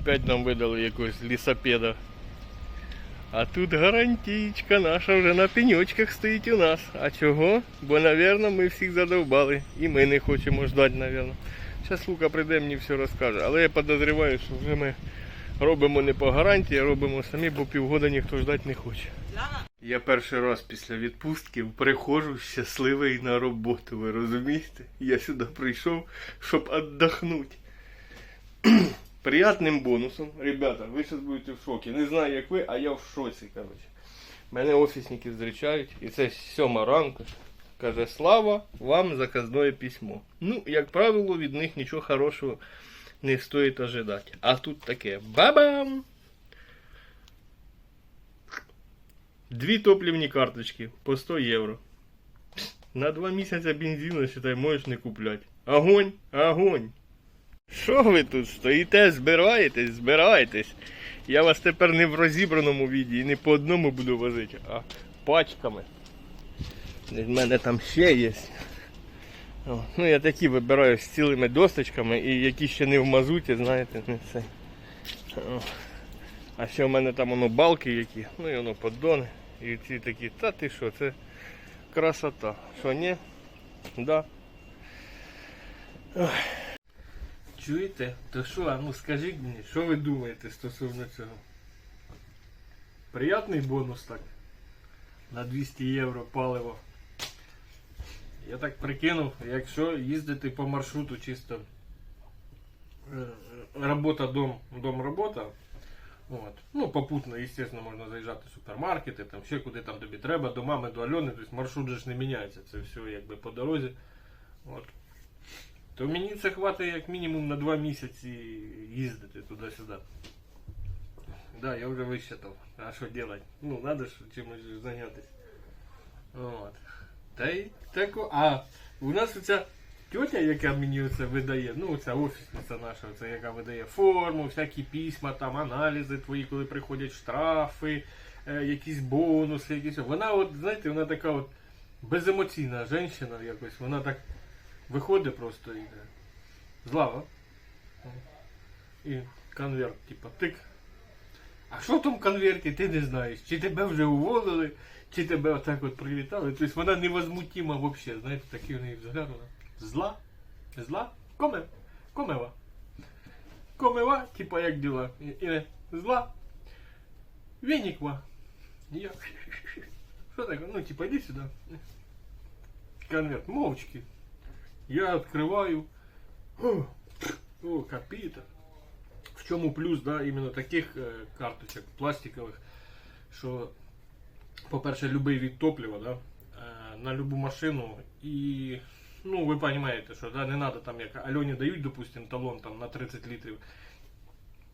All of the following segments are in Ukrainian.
Опять нам видали якогось лісопеда. А тут гарантійка наша вже на пеньочках стоїть у нас. А чого? Бо, напевно, ми всіх задовбали. І ми не хочемо ждати, напевно. Зараз Лука прийде мені все розкаже. Але я підозрюваю, що вже ми робимо не по гарантії, а робимо самі, бо півгода ніхто ждати не хоче. Я перший раз після відпустки приходжу щасливий на роботу, ви розумієте? Я сюди прийшов, щоб віддохнути. Приятним бонусом, ребята, ви зараз будете в шокі. Не знаю, як ви, а я в шоці, коротше. Мене офісники зустрічають, і це сьома ранку. Каже, слава вам заказне письмо. Ну, як правило, від них нічого хорошого не стоїть ожидати. А тут таке бабам! Дві топлівні карточки по 100 євро. На два місяці бензину, считай, можеш не купляти. Огонь, огонь. Що ви тут стоїте, збираєтесь, збираєтесь. Я вас тепер не в розібраному віді і не по одному буду возити, а пачками. В мене там ще є. Ну я такі вибираю з цілими досточками і які ще не в мазуті, знаєте, не це. А ще в мене там воно балки які, ну і воно поддони. І ці такі, та ти що, це красота. Що ні? Да. Ой. Чуєте? То що, а ну скажіть мені, що ви думаєте стосовно цього? Приятний бонус так. На 200 євро паливо. Я так прикинув, якщо їздити по маршруту чисто е, робота дом, дом робота. От. Ну, попутно, естественно, можна заїжджати в супермаркети, там ще куди там тобі треба, до мами, до Альони, тобто маршрут же ж не міняється, це все якби по дорозі. От. То мені це хватить як мінімум на 2 місяці їздити туди-сюди. Да, я вже висчитав. А що робити? Ну, треба чимось зайнятися. От. Та й тако. А у нас оця тетя, яка мені це видає, ну ця офісниця наша, оця, яка видає форму, всякі письма, там аналізи твої, коли приходять штрафи, е, якісь бонуси, якісь. Вона, от, знаєте, вона така от беземоційна жінка якось, вона так виходить просто і Злава. І конверт, типа, тик. А що в тому конверті, ти не знаєш. Чи тебе вже уволили, чи тебе отак от привітали. Тобто вона невозмутима взагалі, знаєте, такий у неї взгляд. Зла, зла, коме, комева. Комева, типа як діла. І, і зла, веніква. Я. Що таке? Ну, типа, іди сюди. Конверт, мовчки. Я відкриваю. О, о. В чому плюс, да, іменно таких е, карточок пластикових, що, по-перше, любий від топлива, да, е, на любу машину і. Ну, ви розумієте, що да, не треба там, як Альоні дають, допустим, талон там, на 30 літрів.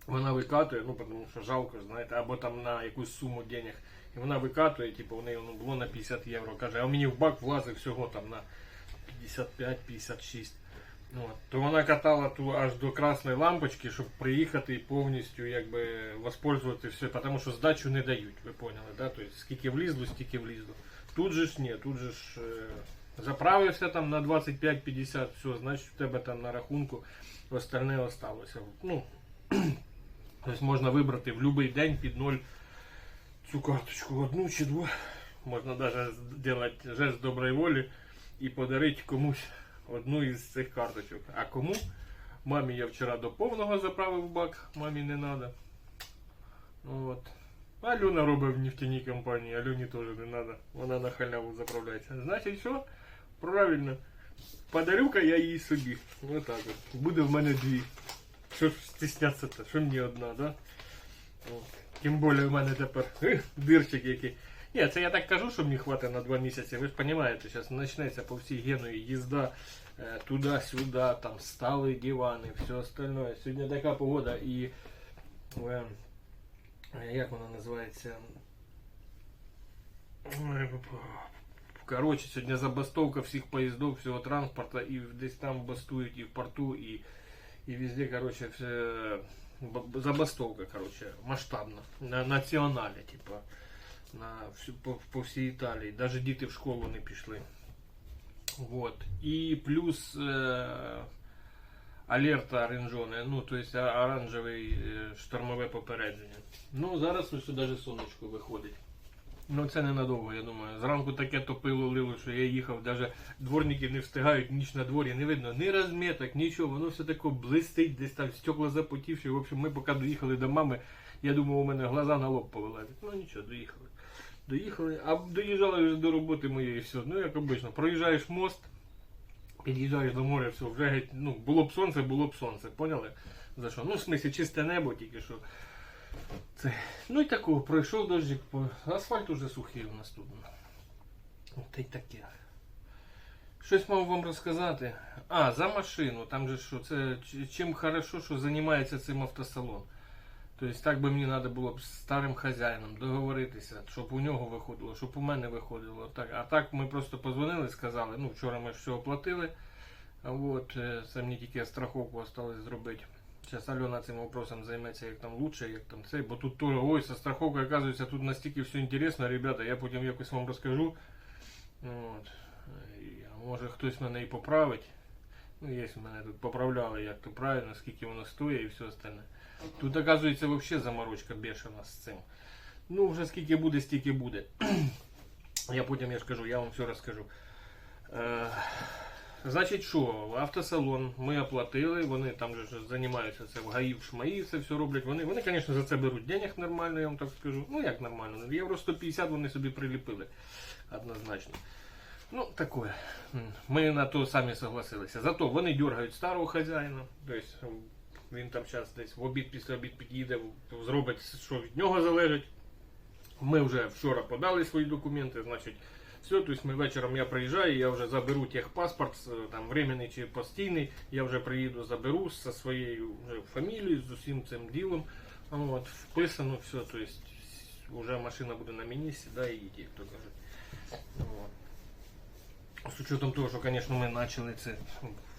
Вона викатує, ну тому що жалко, знаєте, або там на якусь суму денег. І вона викатує, типу, у неї воно було на 50 євро. Каже, а мені в бак влазить всього там на 55-56. Ну, от. То вона катала ту аж до красної лампочки, щоб приїхати і повністю якби воспользувати все, тому що здачу не дають, ви поняли, да? Тобто скільки влізло, стільки влізло. Тут же ж ні, тут же ж е, заправився там на 25-50, все, значить у тебе там на рахунку остальне осталося. Ну, тобто можна вибрати в будь-який день під ноль цю карточку одну чи дву. Можна навіть зробити жест доброї волі І подарити комусь одну із цих карточок. А кому? Мамі я вчора до повного заправив бак, мамі не треба. От. Альона робить в нефтяній компанії, Альоні теж не треба. Вона на халяву заправляється. Значить що? Правильно. Подарю-ка я їй собі. Отак от. Буде в мене дві. Що ж стіснятися-то? Що мені одна, да? Тим більше в мене тепер дирчик який. Ні, це я так кажу, що мені хватить на два місяці. Ви ж розумієте, зараз почнеться по всій Генуї їзда е, туди-сюди, там стали дивани, все остальное. Сьогодні така погода і е, е, як вона називається? Ой, Коротше, сьогодні забастовка всіх поїздів, всього транспорту, і десь там бастують, і в порту, і, і везде, коротше, все, б- забастовка, коротше, масштабна, на націоналі, типа На всю, по, по всій Італії. Навіть діти в школу не пішли. Вот. І плюс. Е, алерта оранжоне, ну, то есть а- оранжевий е, штормове попередження. Ну, зараз ось ж сонечко виходить. Ну це ненадовго, я думаю. Зранку таке топило лило, що я їхав, навіть дворники не встигають, ніч на дворі, не видно ні розміток, нічого, воно все таке блистить, десь там стекла запотівші. В общем, ми поки доїхали до мами, я думав, у мене глаза на лоб повилазять. Ну нічого, доїхали. Доїхали, а доїжджали до роботи моєї все. Ну як обично, проїжджаєш мост, під'їжджаєш до моря, все, вже геть, ну, було б сонце, було б сонце, поняли? За що? Ну, в смислі, чисте небо тільки що. Це. Ну і такого, пройшов дощик, асфальт уже сухий у нас тут. Та й таке. Щось мав вам розказати. А, за машину. Там же що, це чим хорошо, що займається цим автосалон. Тобто так би мені треба було б з старим хазяїном договоритися, щоб у нього виходило, щоб у мене виходило. Так, а так ми просто позвонили, сказали, ну вчора ми ж все оплатили. От е, це мені тільки страховку осталось зробити. Зараз Альона цим вопросом займеться, як там лучше, як там це. Бо тут теж, ой, со страховкою, оказується, тут настільки все інтересно, ребята, я потім якось вам розкажу. От. Може хтось мене і поправить. Ну, є в мене тут поправляли, як то правильно, скільки воно стоїть і все остальне. Тут, оказується, взагалі заморочка бешена з цим. Ну, вже скільки буде, стільки буде. Я потім я ж кажу, я вам все розкажу. Е, значить, що, автосалон ми оплатили, вони там же займаються це в ГАІ, в ШМАІ, це все роблять. Вони, вони, звісно, за це беруть денег нормально, я вам так скажу. Ну, як нормально, євро 150 вони собі приліпили. Однозначно. Ну, такое. Ми на то самі согласилися. Зато вони дергають старого хазяїна. Тобто він там зараз десь в обід після обід під'їде, зробить, що від нього залежить. Ми вже вчора подали свої документи, значить, все, тобто ми вечором я приїжджаю, я вже заберу техпаспорт, там временний чи постійний, я вже приїду, заберу зі своєю фамілією, з усім цим ділом. От, вписано все, тобто вже машина буде на мені, сідай і їдь, як то кажуть. З учетом того, що, звісно, ми почали це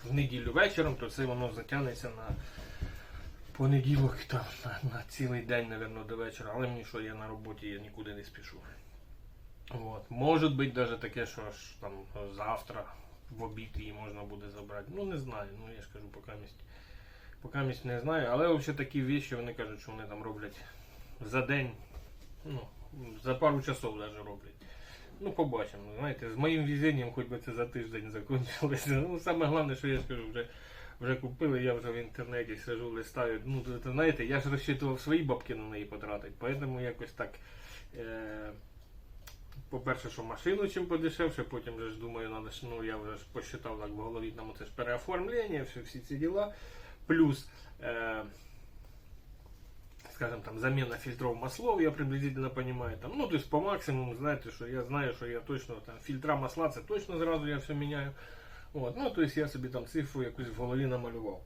в неділю вечором, то це воно затягнеться на понеділок там, на, на цілий день, мабуть, до вечора. Але мені що, я на роботі, я нікуди не спішу. От. Може бути навіть таке, що аж там завтра в обід її можна буде забрати. Ну не знаю, ну я ж кажу, поки місць. Поки місць не знаю, але взагалі такі вещі вони кажуть, що вони там роблять за день, ну, за пару часов навіть роблять. Ну, побачимо. Знаєте, з моїм везінням хоч би це за тиждень закінчилося. Ну, саме головне, що я скажу, вже, вже купили, я вже в інтернеті сижу, листаю. Ну, то, знаєте, я ж розчитував свої бабки на неї потратити, поэтому якось так. Е- по-перше, що машину чим подешевше, потім вже ж думаю, надо ну я вже ж посчитав так в голові, там це ж переоформлення, всі ці діла. Плюс, е, скажем, там замена фильтров маслов, я приблизительно понимаю. Там, ну, то есть по максимуму, знаєте, що я знаю, що я точно там фільтра масла, це точно зразу я все міняю. От, ну, то есть я собі там цифру якусь в голові намалював.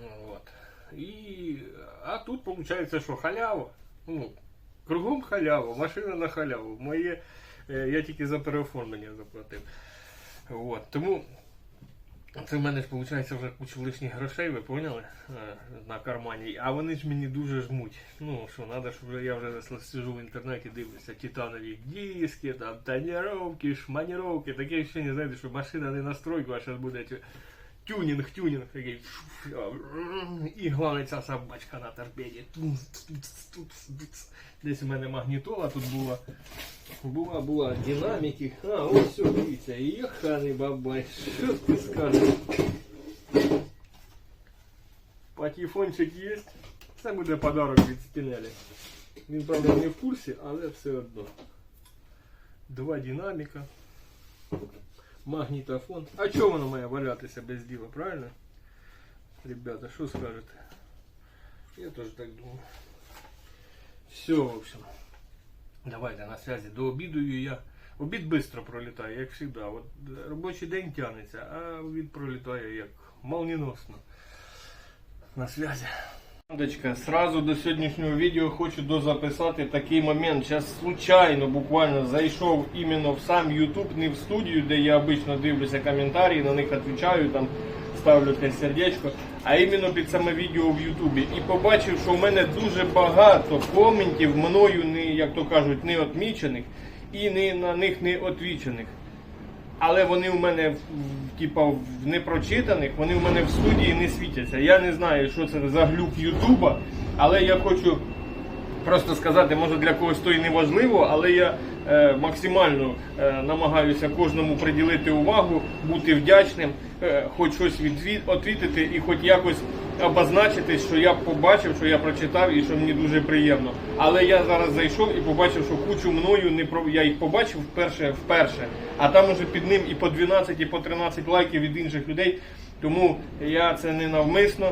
Ну, От. І, а тут виходить, що халява. Ну, кругом халява, машина на халяву. Моє, е, я тільки за переоформлення заплатив. От, тому це в мене ж виходить вже куча лишніх грошей, ви поняли? Е, На кармані. А вони ж мені дуже жмуть. Ну що, треба, щоб я вже сижу в інтернеті, дивлюся титанові диски, там тоніровки, шманіровки, таке ще не знаєте, що машина не настройка, а зараз буде тю- тюнінг, тюнінг такий. І головне ця собачка на торпеді. Десь у мене магнітола тут була. Була, була динаміки. А, ось все, дивіться, їханий бабай. Що ти скажеш? Патефончик є. Це буде подарок від Спінелі. Він, правда, не в курсі, але все одно. Два динаміка. Магнітофон. А чого воно має валятися без діла, правильно? Ребята, що скажете? Я теж так думаю. Все, в общем. Давайте на связи. До обіду я. Обід швидко пролітає, як завжди. От е, робочий день тягнеться, а обід пролітає як молніносно. На связи. Дочка, сразу до сьогоднішнього відео хочу дозаписати такий момент. Зараз случайно буквально зайшов іменно в сам YouTube, не в студію, де я обично дивлюся коментарі, на них відповідаю, там ставлю те сердечко, а іменно під саме відео в Ютубі. І побачив, що в мене дуже багато коментів мною не, як то кажуть, не отмічених і не на них не отвічених. Але вони мене в- в- типа, в непрочитаних, вони у мене в студії не світяться. Я не знаю, що це за глюк Ютуба, але я хочу просто сказати, може для когось то і не важливо, але я е, максимально е, намагаюся кожному приділити увагу, бути вдячним, е, хоч щось відві- відвітити і хоч якось обозначити, що я побачив, що я прочитав і що мені дуже приємно. Але я зараз зайшов і побачив, що кучу мною не про я їх побачив вперше вперше, а там уже під ним і по 12, і по 13 лайків від інших людей. Тому я це не навмисно.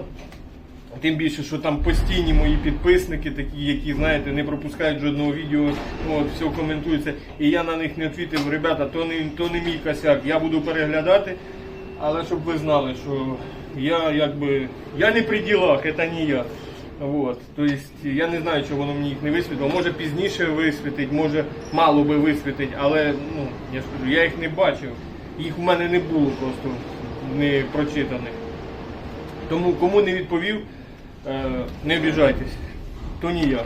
Тим більше, що там постійні мої підписники, такі, які, знаєте, не пропускають жодного відео, от, все коментується. І я на них не відповів, ребята, то не, то не мій косяк, я буду переглядати. Але щоб ви знали, що я якби я не при ділах, це не я. Вот. Тобто я не знаю, чого воно мені їх не висвітлило. Може пізніше висвітить, може мало би висвітить, але ну, я ж кажу, я їх не бачив. Їх у мене не було просто не прочитаних. Тому кому не відповів, е, не обіжайтесь. То не я.